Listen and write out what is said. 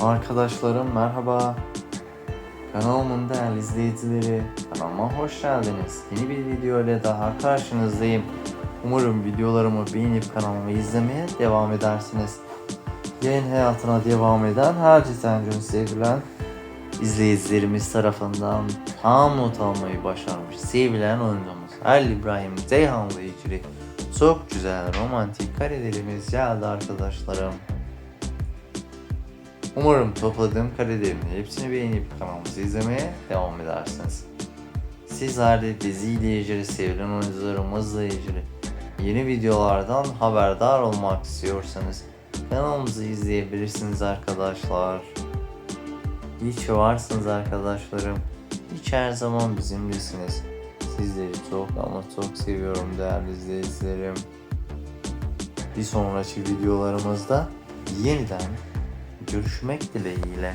Arkadaşlarım merhaba. Kanalımın değerli izleyicileri, kanalıma hoş geldiniz. Yeni bir video ile daha karşınızdayım. Umarım videolarımı beğenip kanalımı izlemeye devam edersiniz. Yayın hayatına devam eden herkesten gün sevilen izleyicilerimiz tarafından tam not almayı başarmış sevilen oyuncumuz Halil İbrahim Ceyhanlı ilgili çok güzel romantik karelerimiz geldi arkadaşlarım. Umarım topladığım karelerimin hepsini beğenip kanalımızı izlemeye devam edersiniz. Sizler de diziyle ilgili sevilen oyuncularımızla ilgili yeni videolardan haberdar olmak istiyorsanız kanalımızı izleyebilirsiniz arkadaşlar. İyi varsınız arkadaşlarım. Hiç her zaman bizimlesiniz. Sizleri çok ama çok seviyorum değerli izleyicilerim. Bir sonraki videolarımızda yeniden görüşmek dileğiyle.